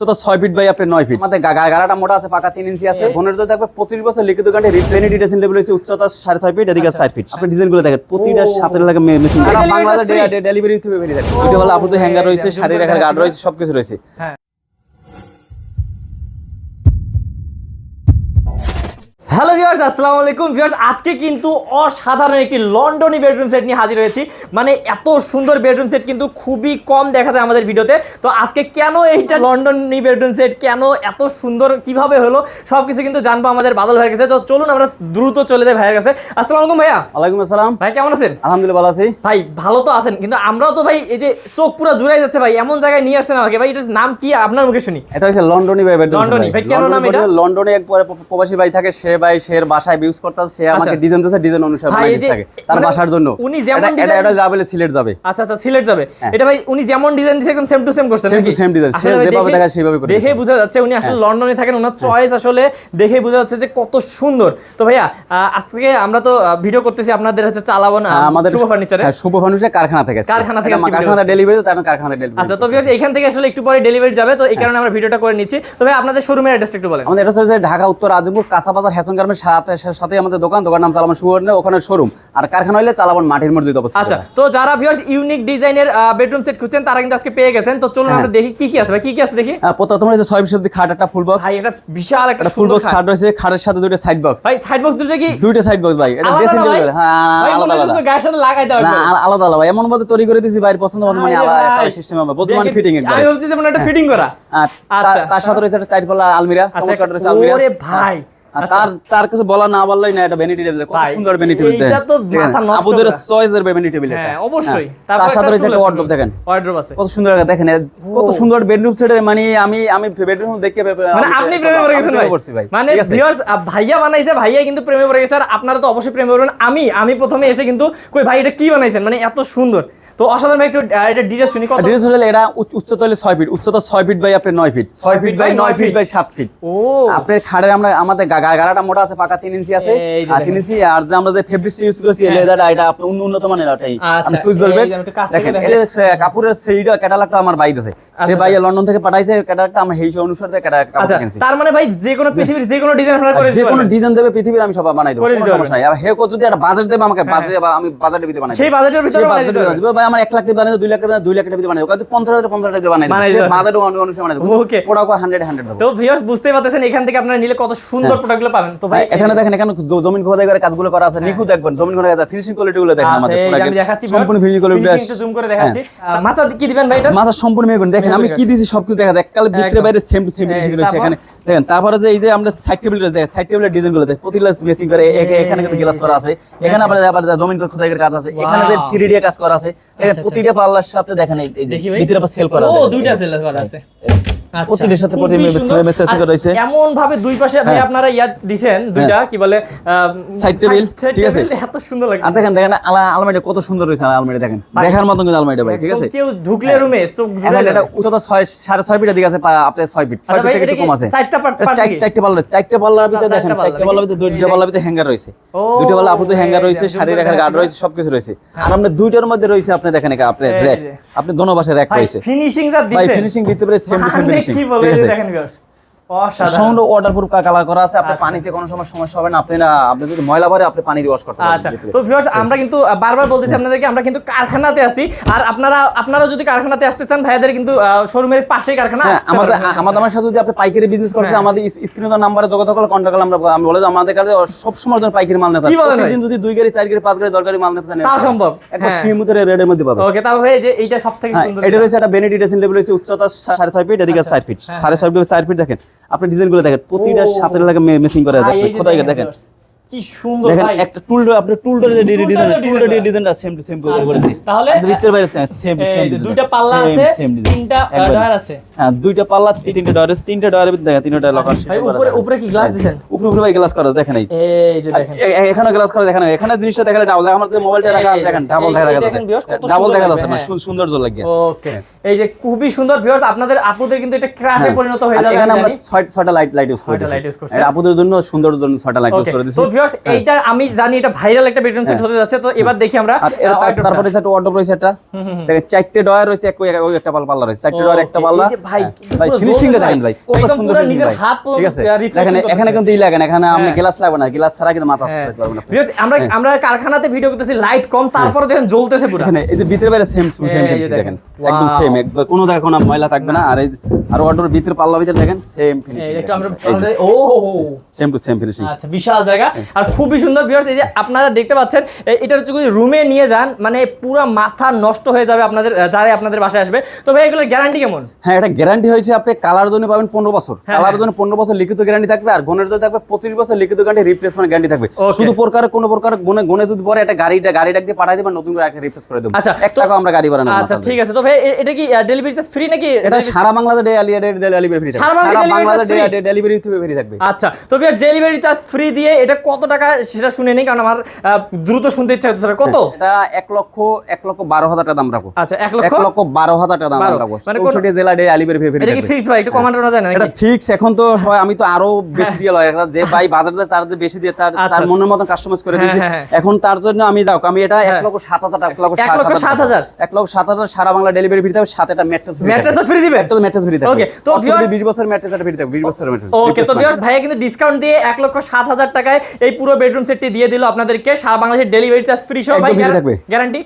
তো ছয় feet by আপনার নয় ফিট আমাদের গাড়াটা মোটা আছে পাকা তিন ইঞ্চি আছে। ফোনের যদি দেখবে পঁচিশ বছর লিখিত গাড়ি রিপ্লেনিটি ড্রেসিং লেভেল হচ্ছে উচ্চতা সাড়ে ছয় ফিট এদিকে চার ফিট আপনি ডিজাইনগুলো দেখেন। প্রতিটা সাথে লাগে মেশিন বাংলাদেশ ডেলিভারি থেকে বেরিয়ে থাকে এটা হলো আপনাদের হ্যাঙ্গার রয়েছে শাড়ি রাখার গার্ড রয়েছে সবকিছু রয়েছে। হ্যালো ভিউয়ার্স আসসালামু আলাইকুম। ভিউয়ার্স আজকে কিন্তু অসাধারণ একটি লন্ডনি বেডরুম সেট নিয়ে হাজির হয়েছি। মানে এত সুন্দর বেডরুম সেট কিন্তু খুবই কম দেখা যায় আমাদের ভিডিওতে তো। আজকে কেন এইটা লন্ডনি বেডরুম সেট কেন এত সুন্দর কীভাবে হলো সবকিছু কিন্তু জানব আমাদের বাদল ভাইয়ের কাছে। তো চলুন আমরা দ্রুত চলে যাই ভাইয়ের কাছে। আসসালামু আলাইকুম ভাইয়া। ওয়ালাইকুম আসসালাম। ভাই কেমন আছেন? আলহামদুলিল্লাহ ভালো আছি। ভাই ভালো তো আছেন কিন্তু আমরাও তো ভাই এই যে চোখ পুরো জুড়াই যাচ্ছে ভাই এমন জায়গায় নিয়ে আসছেন আমাকে। ভাই এটার নাম কি? আপনার মুখে শুনি। এটা হচ্ছে লন্ডনি বেডরুম লন্ডনি ভাই, কেন নাম এটা? লন্ডনে এক পরে প্রবাসী ভাই থাকে সে ভাই সে বাসায় ইউজ করতেছে সে আমাকে আচ্ছা। ডিজাইন দিতেছে ডিজাইন অনুসারে তার মানে বাসার জন্য। উনি যেমন এটা- এটা যাবে সিলেট যাবে। আচ্ছা আচ্ছা সিলেট যাবে। হ্যাঁ। এটা ভাই উনি যেমন ডিজাইন দিয়েছে একদম same to same same design, সে যেভাবে দেখে- সেভাবে করে দেখে বোঝা যাচ্ছে উনি আসলে লন্ডনে থাকেন ওনার চয়েস আসলে দেখে বোঝা যাচ্ছে যে কত সুন্দর। তো ভাইয়া আজকে আমরা তো ভিডিও করতেছি আপনাদের হচ্ছে চালাবন হ্যাঁ, আমাদের শুভ ফার্নিচারে হ্যাঁ, শুভ ফার্নিচার কারখানা থেকে কারখানা থেকে কারখানা ডেলিভারি তার কারখানা ডেলিভারি আচ্ছা তো ভিউয়ার্স এখান থেকে আসলে একটু পরে ডেলিভারি যাবে তো এই হ্যাঁ। কারণে আমরা ভিডিওটা করে নিচ্ছি। তো ভাই আপনাদের শোরুমের অ্যাড্রেসটা একটু বলেন। আমাদের এটা হচ্ছে ঢাকা উত্তর আজিমপুর কাঁচা গার্মেন্টস সাথে সাথে আমাদের দোকান দোকান নাম চালাবন সুবর্ণ ওখানে শোরুম আর কারখানা হইলে চালাবন মাটির মসজিদ আচ্ছা তো যারা ভিউয়ার্স ইউনিক ডিজাইনের বেডরুম সেট খুঁজছেন তারা কিন্তু আজকে পেয়ে গেছেন। তো চলুন হ্যাঁ। আমরা দেখি কি কি আছে ভাই কি কি আছে দেখি? হ্যাঁ, প্রথম বিশ খাট একটা ফুল বক্স ভাই এটা বিশাল একটা একটা ফুল বক্স খাট। রয়েছে খাটের সাথে দুটো সাইড বক্স ভাই সাইড বক্স দুটো কি? দুইটা সাইড বক্স ভাই এটা ড্রেসিং টেবিল হ্যাঁ ভাই আলাদা মনে গায়ের সাথে লাগাই দেওয়া না আলাদা আলাদা ভাই এমন ভাবে তৈরি করে দিয়েছি ভাইয়ের পছন্দ মতো মানে আলাদা ভাই, সিস্টেম হবে বর্তমান ফিটিং আমি যে মনে হয় একটা ফিটিং করা। আর আচ্ছা। তার- সাথে রয়েছে একটা পাল্লা আলমিরা আচ্ছা, রয়েছে আলমিরা। ওরে ভাই। তার তার কিছু বলা না বললেই না এটা ভ্যানিটি টেবিল কত সুন্দর ভ্যানিটি টেবিল এইটা তো মাথা নষ্ট আপুদের চয়েসের ভ্যানিটি টেবিল হ্যাঁ অবশ্যই। তার সাথে রয়েছে একটা ওয়ার্ডরোব দেখেন। ওয়ার্ডরোব আছে। কত সুন্দর লাগে দেখেন। এ কত সুন্দর বেডরুম সেটের মানে আমি আমি বেডরুম দেখে মানে আপনি প্রেমে পড়ে গেছেন ভাই। মানে ভিউয়ার্স ভাইয়া বানাইছে ভাইয়া কিন্তু প্রেমে পড়ে গেছে। আর আপনারা তো অবশ্যই প্রেমে পড়বেন। আমি আমি প্রথমে এসে কিন্তু কই ভাই এটা কি বানাইছেন? মানে এত সুন্দর। তো অসাধারণ একটু এটা ডিটেইলস শুনি কত? ডিটেলস হলে এটা উচ্চতা হলে ছয় ফিট উচ্চতা ছয় ফিট বাই আপনার নয় ফিট ছয় ফিট বাই নয় ফিট বাই সাত ফিট ও। আপনার খাড়ের আমরা আমাদের গাড়াটা মোটা আছে পাকা তিন ইঞ্চি আছে। আর তিন দেখেন। ইঞ্চি আর যে আমরা যে ফেব্রিক ইউজ করেছি লেদারটা এটা আপনার উন্ন- উন্নত মানের এটাই আচ্ছা, সুইচ এই একটু কাছ থেকে দেখেন। এই কাপড়ের সেইটা ক্যাটালগটা আমার বাইক আছে সে আচ্ছা, ভাই লন্ডন থেকে পাঠাইছে ক্যাটালগটা আমার হেই অনুসারে ক্যাটালগ আচ্ছা তার মানে ভাই যে কোনো পৃথিবীর যে কোনো ডিজাইন আপনারা করে যে কোনো ডিজাইন দেবে পৃথিবীর আমি সব বানাই দেবো সমস্যা নাই। আর হে কো যদি একটা বাজেট দেবে আমাকে বাজে বা আমি বাজেটের ভিতরে বানাই সেই বাজেটের ভিতরে বানাই দিতে দিবে। ভাই আমার এক লাখ টাকা বানাই দুই লাখ টাকা দুই লাখ টাকা বানাই দেবো পঞ্চাশ হাজার পঞ্চাশ টাকা বানাই। বাজেট অনুসারে বানাই Okay. ওটা হান্ড্রেড হান্ড্রেড তো ভিউয়ার্স বুঝতেই পারতেছেন এখান থেকে আপনারা নিলে কত সুন্দর প্রোডাক্টগুলো পাবেন। তো ভাই ভাই এখানে দেখেন এখানে জমিন খোদাই করে কাজগুলো করা আছে নিখুঁত দেখবেন জমিন খোদাই আছে ফিনিশিং কোয়ালিটি গুলো দেখেন আচ্ছা আমাদের আমি দেখাচ্ছি সম্পূর্ণ ফিনিশিং কোয়ালিটি একটু জুম করে দেখাচ্ছি। হ্যাঁ। মাথা কি দিবেন ভাই এটা? মাথা সম্পূর্ণ মেয়ে দেখেন আমি কি দিয়েছি সবকিছু দেখা যায়। এককালে ভিতরে বাইরে সেম টু সেম ফিনিশিং তারপর? রয়েছে এখানে। দেখেন তারপরে যে এই যে আমরা সাইড টেবিল রয়েছে সাইড টেবিলের ডিজাইনগুলো দেখেন প্রতিটা মেসিং করে এখানে কিন্তু গ্লাস করা আছে। এখানে আবার জমিন খোদাই করে কাজ আছে এখানে যে Wow. 3D কাজ করা আছে। দেখেন আচ্ছা, প্রতিটা পাল্লার সাথে দেখেন এই দেখি ভাই। ভিতরে সেল করা ও দুইটা সেল করা আছে। আচ্ছা, প্রতিটার সাথে প্রতি মেসেজ- সুন্দর। মেসেজ আর রয়েছে। এমন ভাবে দুই পাশে হ্যাঁ। আপনারা ইয়াদ দিছেন দুইটা কি বলে Side table, ঠিক আছে? এত সুন্দর লাগে আর দেখেন দেখেন আলমারিটা কত সুন্দর রয়েছে আলমারি দেখেন। দেখার মতন কিন্তু আলমারিটা ভাই ঠিক আছে? কেউ ঢুকলে রুমে চোখ জুড়ে এটা উচ্চতা ছয় সাড়ে ছয় দিকে আছে পা- আপনার ফিট। ছয় আচ্ছা ফিট থেকে এটা একটু কি কম আছে। চারটা part- এটা part চার- কি? চারটে পাল্লা চারটে পাল্লার ভিতরে দেখেন পাল্লা, পাল্লার ভিতরে দুইটা পাল্লার ভিতরে হ্যাঙ্গার রয়েছে। দুইটা পাল্লা আপুদের হ্যাঙ্গার রয়েছে শাড়ি রাখার গার্ড রয়েছে সবকিছু রয়েছে। আর আপনার দুইটার মধ্যে রয়েছে আপনি দেখেন র্যাক আপনি দোনো পাশে র্যাক রয়েছে। ফিনিশিং যা সেম মানে ফিনিশিং কি বলে ঠিক এই যে আছে। দেখেন ভিউয়ার্স অসাধারণ। সাউন্ড কালার করা আছে আপনি আচ্ছা। পানিতে কোনো সময় সমস্যা হবে না আপনি না আপনি যদি ময়লা ভরে আপনি পানি দিয়ে ওয়াশ করতে আচ্ছা। তো ভিউয়ার্স আমরা কিন্তু বারবার বলতেছি আপনাদেরকে আমরা কিন্তু কারখানাতে আছি। আর আপনারা আপনারা যদি কারখানাতে আসতে চান ভাইয়াদের কিন্তু শোরুমের পাশেই কারখানা হ্যাঁ আমাদের আমাদের সাথে যদি আপনি পাইকারি বিজনেস হ্যাঁ। আমাদের স্ক্রিনে নাম্বারে যোগাযোগ করলে কন্টাক্ট করলে আমরা আমি বলে দেব, আমাদের কাছে সব সময় ধরুন পাইকারি মাল নিতে কি প্রতিদিন যদি দুই গাড়ি চার গাড়ি পাঁচ গাড়ি দরকারি মাল নিতে চান তাও সম্ভব, একবার হ্যাঁ। সীমিত রেটের মধ্যে পাবেন। ওকে তারপর ভাই যে এইটা সুন্দর এটা রয়েছে একটা লেভেল রয়েছে উচ্চতা ফিট এদিকে আচ্ছা, চার ফিট হ্যাঁ, সাড়ে ছয় ফিট চার ফিট দেখেন। আপনি ডিজাইনগুলো দেখেন প্রতিটা সাথে লাগে মেসিং করে যাচ্ছে। কোথায় দেখেন কি সুন্দর ভাই। একটা টুল আপনি টুলটার যে ডিজাইন টুলটার ডিজাইনটা সেম টু সেম করে। করেছি তাহলে বাইরে সেম সেম দুইটা পাল্লা আছে তিনটা ডয়ার আছে। হ্যাঁ দুইটা পাল্লা তিনটা ডয়ার তিনটা ডয়ারের ভিতরে দেখেন তিনটা লকার ভাই উপরে উপরে কি গ্লাস দিছেন? উপরে উপরে ভাই গ্লাস করা দেখেন এই। এই যে দেখেন। এখানে গ্লাস করা দেখেন এখানে জিনিসটা দেখালে ডাবল আমার যে মোবাইলটা রাখা আছে দেখেন ডাবল দেখা যাচ্ছে। ডাবল দেখা যাচ্ছে মানে হ্যাঁ। সু- সৌন্দর্য লাগে। ওকে এই যে খুবই সুন্দর ভিউয়ার্স আপনাদের আপুদের কিন্তু এটা ক্রাশে হ্যাঁ। পরিণত হয়ে যাবে এখানে আমরা জানি। ছয়- ছয়টা লাইট লাইট ইউজ করছে। আপুদের জন্য সুন্দর জন্য ছয়টা লাইট ইউজ করে দিয়েছি ভিউয়ার্স এইটা আমি জানি এটা ভাইরাল একটা বেডরুম সেট হতে যাচ্ছে তো এবার দেখি আমরা এটা। তারপরে একটা ওয়ার্ডরোব রয়েছে একটা দেখেন চারটে ডয়ার রয়েছে এক ওই- একটা পাল- পাল্লা রয়েছে চারটে ডয়ার একটা পাল্লা। ভাই, হ্যাঁ, ভাই পুরো ফিনিশিং জোস দেখেন ভাই। কত সুন্দর নিজের হাত ঠিক আছে? দেখেন এখানে কিন্তু ই এখানে হ্যাঁ। গ্লাস লাগবে না গ্লাস ছাড়া কিন্তু মাথা হ্যাঁ। সারাতে না। Viewers, আমরা আমরা কারখানাতে ভিডিও করতেছি লাইট কম তারপরে দেখেন জ্বলতেছে পুরো। এই যে ভিতরে বাইরে সেম সেম দেখেন। একদম সেম একদম কোনো জায়গায় কোনো ময়লা থাকবে না আর এই আর ওয়ার্ডরোব ভিতরে পাল্লা ভিতরে দেখেন সেম ফিনিশিং একটু আমরা ও সেম টু সেম ফিনিশিং আচ্ছা বিশাল জায়গা। আর খুবই সুন্দর ভিউয়ার্স এই যে আপনারা দেখতে পাচ্ছেন এটা হচ্ছে যদি রুমে নিয়ে যান মানে পুরো মাথা নষ্ট হয়ে যাবে আপনাদের আহ, যারা আপনাদের বাসায় আসবে। তো ভাই এগুলোর গ্যারান্টি কেমন? হ্যাঁ এটা গ্যারান্টি হয়েছে আপনি কালার জন্য পাবেন পনেরো বছর। হ্যাঁ, কালার হ্যাঁ। জন্য পনেরো বছর লিখিত গ্যারান্টি থাকবে আর গনের জন্য থাকবে পঁচিশ বছর লিখিত গ্যারান্টি রিপ্লেসমেন্ট গ্যারান্টি থাকবে। শুধু প্রকার কোনো প্রকার গনে গনে যদি পরে একটা গাড়িটা গাড়ি ডাক দিয়ে পাঠাই দেবেন নতুন করে একটা রিপ্লেস করে দেবো। আচ্ছা, এক টাকা আমরা গাড়ি বানানো আচ্ছা ঠিক আছে। তো ভাই এটা কি ডেলিভারি চার্জ ফ্রি নাকি এটা সারা বাংলাদেশ ডেলিভারি ফ্রি থাকবে। সারা বাংলাদেশে ডেলিভারি ফ্রি থাকবে। আচ্ছা তো ভাই ডেলিভারি চার্জ ফ্রি দিয়ে এটা কত টাকা সেটা শুনে নেই কারণ আমার দ্রুত শুনতে ইচ্ছা হচ্ছে কত? এটা এক লক্ষ এক লক্ষ বারো হাজার টাকা দাম রাখব। আচ্ছা এক লক্ষ? লক্ষ বারো হাজার টাকা দাম। রাখব। মানে চৌষট্টি জেলা ডেলিভারি ফ্রি এটা কি ফিক্সড ভাই? একটু কমানো যায় না এটা নাকি? ফিক্স এখন তো হয় আমি তো আরও বেশি দিয়ে লয়। এটা যে ভাই বাজার দেয় তার বেশি দিয়ে তার আচ্ছা, তার আচ্ছা। মনের মতন কাস্টমাইজ করে হ্যাঁ, দিয়েছি। হ্যাঁ, হ্যাঁ। এখন তার জন্য আমি দাও আমি এটা এক। লক্ষ সাত হাজার এক লক্ষ এক লক্ষ সাত হাজার? এক লক্ষ সাত হাজার সারা বাংলা ডেলিভারি ফ্রি থাকবে সাথে একটা ম্যাট্রেস ম্যাট্রেসও ফ্রি দিবে একটা ম্যাট্রেস ফ্রি থাকবে। Okay, তো viewers- বিশ বছর ম্যাট্রেস ফ্রি থাকবে। বিশ বছরের ম্যাট্রেস ওকে তো ভিউয়ার্স ভাইয়া কিন্তু ডিসকাউন্ট দিয়ে এক লক্ষ সাত হাজার টাকায় এই পুরো বেডরুম সেটটি দিয়ে দিল আপনাদেরকে। সারা বাংলাদেশের ডেলিভারি চার্জ ফ্রি সহ ভাই গ্যারান্টি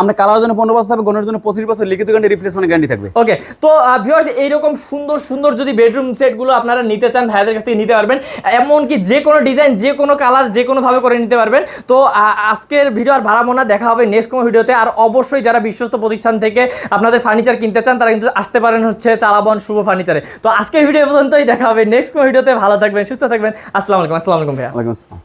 আমরা কালার জন্য পনেরো বছর থাকবে গনের জন্য পঁচিশ বছর লিখিত গ্যারান্টি রিপ্লেসমেন্ট গ্যারান্টি থাকবে। ওকে তো ভিউয়ার্স এইরকম সুন্দর সুন্দর যদি বেডরুম সেটগুলো আপনারা নিতে চান ভাইদের কাছ থেকে নিতে পারবেন। এমনকি যে কোনো ডিজাইন যে কোনো কালার যে কোনোভাবে করে নিতে পারবেন। তো আজকের ভিডিও আর বাড়াবো না দেখা হবে নেক্সট কোনো ভিডিওতে আর অবশ্যই যারা বিশ্বস্ত প্রতিষ্ঠান থেকে আপনাদের ফার্নিচার কিনতে চান তারা কিন্তু আসতে পারেন হচ্ছে চালাবন শুভ ফার্নিচারে তো আজকের ভিডিও পর্যন্তই দেখা হবে নেক্সট কোনো ভিডিওতে ভালো থাকবেন সুস্থ থাকবেন। আসসালামু আলাইকুম আসসালামু আলাইকুম ভাইয়া। ওয়ালাইকুম আসসালাম।